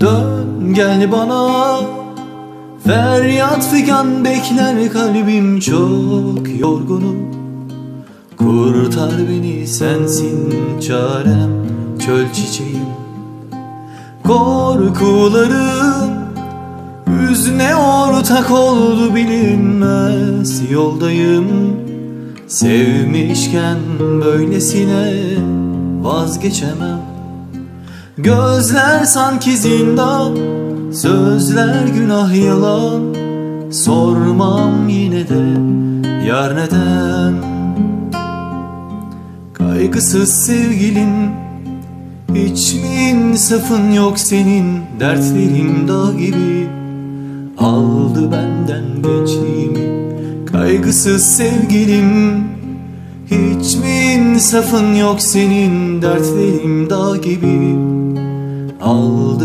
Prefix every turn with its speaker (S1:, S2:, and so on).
S1: Dön gel bana. Feryat figan bekler kalbim çok yorgunum. Kurtar beni sensin çarem çöl çiçeğim. Korkularım Hüzne ortak oldu bilinmez yoldayım. Sevmişken böylesine vazgeçemem Gözler sanki zindan Sözler günah yalan. Sormam yine de Yar neden? Kaygısız sevgilin Hiç mi insafın yok senin? Dertlerin dağ gibi Aldı benden gençliğimi. Kaygısız sevgilim Hiç mi insafın yok senin? Dertlerim dağ gibi Aldı